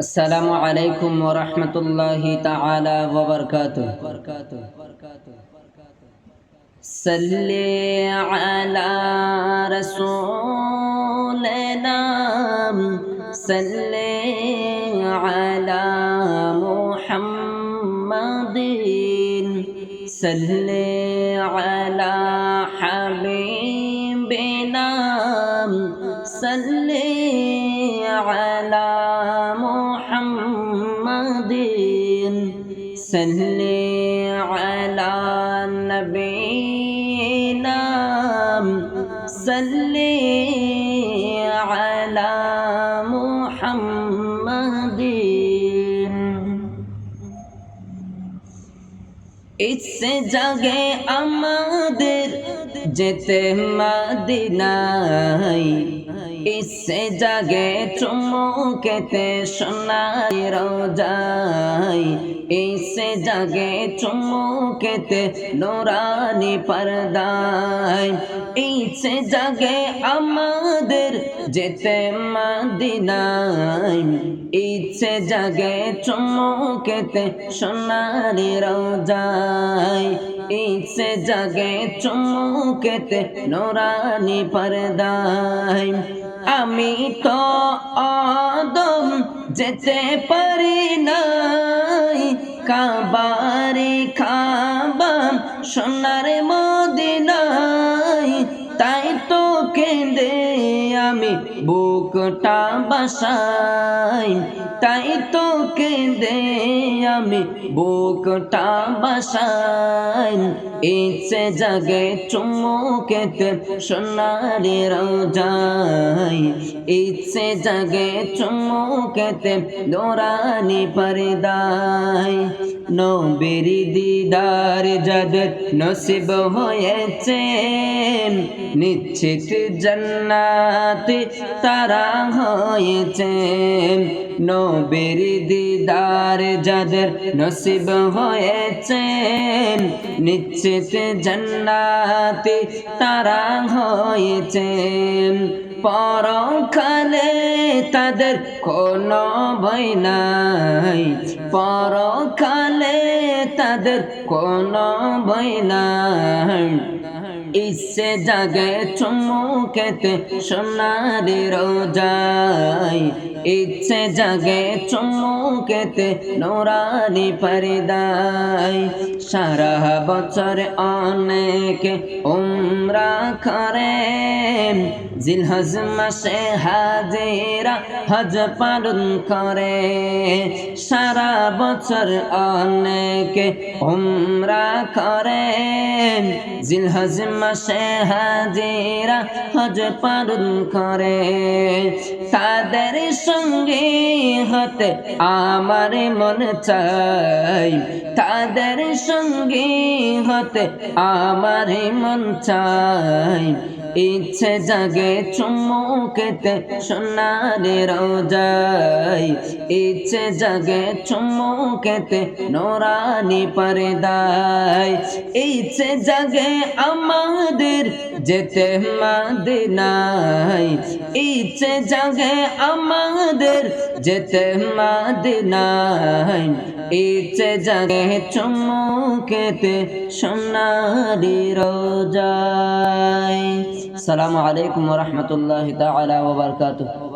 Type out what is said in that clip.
السلام عليكم ورحمة الله تعالى وبركاته. صل على رسولنا صل على محمد صل على حبيبنا صل على محمد صل على نبينا صل على محمد ইচ্ছে জাগে আমাদের যেতে মাদিনাই ইচ্ছে জাগে চুমুকেতে সোনাই রোজাই ইচ্ছে জাগে চুমুকেতে নোরানি পর্দাই ইচ্ছে জাগে আমাদের যেতে মাদিনাই ইচ্ছে জাগে চুমুকেতে সোনারি রোজাই ইচ্ছে জাগে চুমুকেতে নোরানি পর্দাই আমি তো আদম যেতে পারি নাই কাবারি খাবাম সোনার মদিনাই বুকটা বাসাই তাই তো কেঁদে আমি বুকটা বাসাই ইচ্ছে জাগে চুমুকেতে সোনারি রোজাই ইচ্ছে জাগে চুমুকেতে দোরানি পরদাই নবীর দিদার যাদের নসিব হয়েছে, নিশ্চিত জান্নাত তারা হয়েছে। নবীর দিদার যাদের নসিব হয়েছে, নিশ্চিত জান্নাত তারা হয়েছে। পরকালে তাদের কোনো ভয় নাই। পরকালে তাদের কোনো ভয় নাই। ইচ্ছে জাগে চুমুকেতে সোনারি রোজাই। ইচ্ছে জাগে চুমুকেতে নোরানি পরিদাই। সারা বছর অনেক উমরা করে। জিলহজ মাসে হাজিরা হজ পালন করে। সারা বছর অনেক উমরা করে। জিলহজ মাসে হাজিরা হজ পালন করে। তাদের সঙ্গে হতে আমার মন চাই। তাদের সঙ্গে হতে আমার মন চাই। ইচ্ছে জাগে চুমুকেতে সোনারে রোজাই। ইচ্ছে জাগে চুমুকেতে নোরানি পরদাই ইচ্ছে জাগে আমাদের যেতে মাদিনাই ইচ্ছে জাগে আমাদের যেতে মাদিনাই ইচ্ছে জাগে চুমুকেতে সোনারি রোজাই সালামু আলাইকুম রহমতুল্লাহ তাআলা ওয়া বারাকাতুহু।